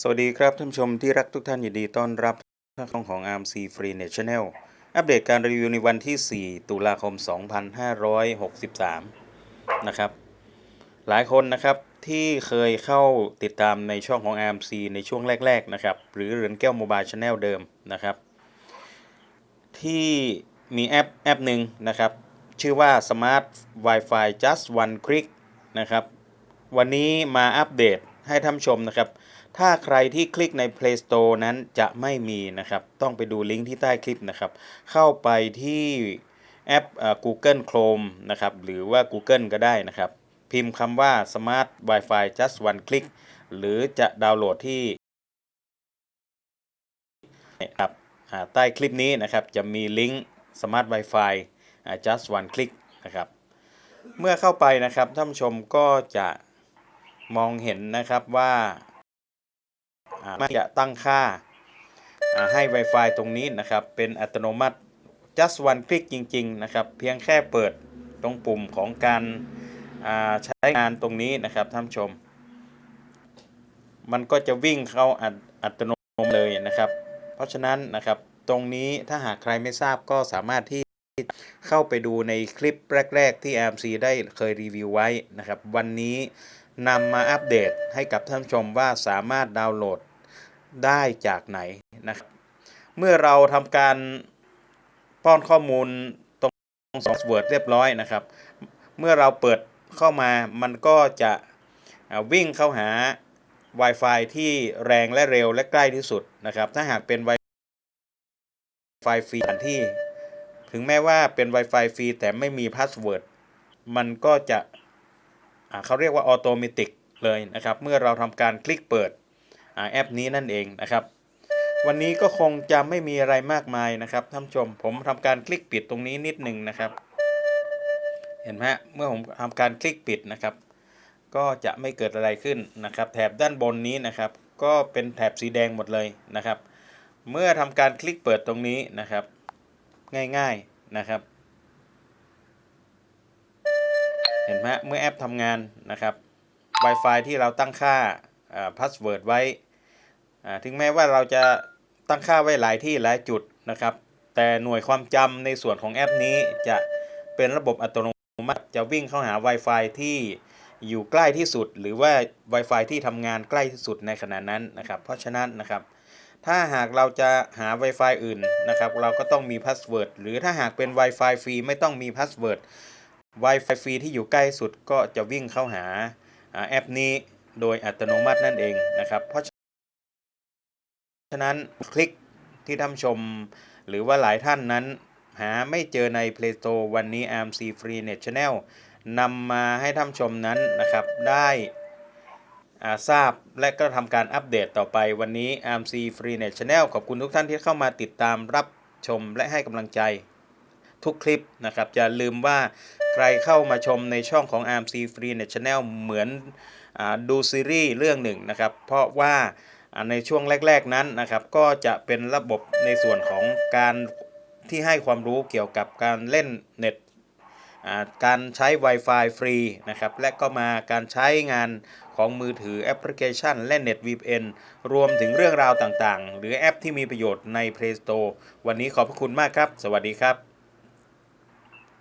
สวัสดีครับท่านผู้ชมที่รักทุกท่านยินดีต้อนรับช่องของ RMC Free Net Channel อัปเดตการรีวิวในวันที่ 4 ตุลาคม 2563 นะครับ หลายคนนะครับที่เคยเข้าติดตามในช่องของ RMC ในช่วงแรก ๆ นะครับ หรือเรือนแก้วโมบายช n แนลเดิมนะครับ ที่มีแอปแอปหนึ่งนะครับ ชื่อว่า Smart Wi-Fi Just One Click นะครับ วันนี้มาอัปเดตให้ท่านชมนะครับ ถ้าใครที่คลิกใน Play Store นั้นจะไม่มีนะครับ ต้องไปดูลิงก์ที่ใต้คลิปนะครับ เข้าไปที่แอป Google Chrome นะครับ หรือว่า Google ก็ได้นะครับ พิมพ์คำว่า Smart Wi-Fi Just One Click หรือจะดาวน์โหลดที่ครับใต้คลิปนี้นะครับ จะมีลิงก์ Smart Wi-Fi Just One Click นะครับ เมื่อเข้าไปนะครับท่านผู้ชมก็จะมองเห็นนะครับว่า จะตั้งค่าให้ Wi-Fi ตรงนี้นะครับ เป็นอัตโนมัติ just one click จริง ๆ นะครับ เพียงแค่เปิดตรงปุ่มของการใช้งานตรงนี้นะครับท่านชม มันก็จะวิ่งเข้าอัตอัตโนมัติเลยนะครับ เพราะฉะนั้นนะครับตรงนี้ถ้าหากใครไม่ทราบก็สามารถที่เข้าไปดูในคลิปแรก ๆ ที่ AMC ได้เคยรีวิวไว้นะครับ วันนี้นำมาอัปเดตให้กับท่านชมว่าสามารถดาวน์โหลด ได้จากไหนนะครับ เมื่อเราทำการป้อนข้อมูลตรงสองเวิร์ดเรียบร้อยนะครับ เมื่อเราเปิดเข้ามามันก็จะวิ่งเข้าหา Wi-Fi ที่แรงและเร็วและใกล้ที่สุดนะครับ ถ้าหากเป็น Wi-Fi ฟรีที่ ถึงแม้ว่าเป็น Wi-Fi ฟรีแต่ไม่มีพาสเวิร์ดมันก็จะเขาเรียกว่าออโตเมติกเลยนะครับ เมื่อเราทำการคลิกเปิด แอปนี้นั่นเองนะครับ วันนี้ก็คงจะไม่มีอะไรมากมายนะครับท่านผู้ชม ผมทำการคลิกปิดตรงนี้นิดหนึ่งนะครับ เห็นไหมเมื่อผมทำการคลิกปิดนะครับ ก็จะไม่เกิดอะไรขึ้นนะครับ แถบด้านบนนี้นะครับ ก็เป็นแถบสีแดงหมดเลยนะครับ เมื่อทำการคลิกเปิดตรงนี้นะครับ ง่ายๆนะครับเห็นไหมเมื่อแอปทำงานนะครับ Wi-Fi ที่เราตั้งค่าพาสเวิร์ดไว้ ถึงแม้ว่าเราจะตั้งค่าไว้หลายที่หลายจุดนะครับ แต่หน่วยความจำในส่วนของแอปนี้จะเป็นระบบอัตโนมัติจะวิ่งเข้าหา Wi-Fi ที่อยู่ใกล้ที่สุด หรือว่า Wi-Fi ที่ทำงานใกล้ที่สุดในขณะนั้นนะครับ เพราะฉะนั้นนะครับ ถ้าหากเราจะหา Wi-Fi อื่นนะครับ เราก็ต้องมีพาสเวิร์ดหรือถ้าหากเป็น Wi-Fi ฟรีไม่ต้องมีพาสเวิร์ด Wi-Fi ฟรีที่อยู่ใกล้สุดก็จะวิ่งเข้าหาอ่าแอปนี้โดยอัตโนมัตินั่นเองนะครับเพราะ ฉะนั้นคลิกที่ท่านชม หรือว่าหลายท่านนั้น หาไม่เจอใน Play Store วันนี้ AMC Free Net Channel นำมาให้ท่านชมนั้นนะครับ ได้ทราบและก็ทำการอัปเดตต่อไปวันนี้ AMC Free Net Channel ขอบคุณทุกท่านที่เข้ามาติดตามรับชมและให้กำลังใจทุกคลิปนะครับอย่าลืมว่าใครเข้ามาชมในช่องของ RMC Free Net Channel เหมือนอดูซีรีส์เรื่องหนึ่งนะครับ เพราะว่า ในช่วงแรก ๆนั้นนะครับ ก็จะเป็นระบบในส่วนของการที่ให้ความรู้เกี่ยวกับการเล่นเน็ตการใช้ Wi-Fi ฟรีนะครับ และก็มาการใช้งานของมือถือแอปพลิเคชัน และ Net VPN รวมถึงเรื่องราวต่างๆ หรือแอปที่มีประโยชน์ใน Play Store วันนี้ขอบพระคุณมากครับ สวัสดีครับ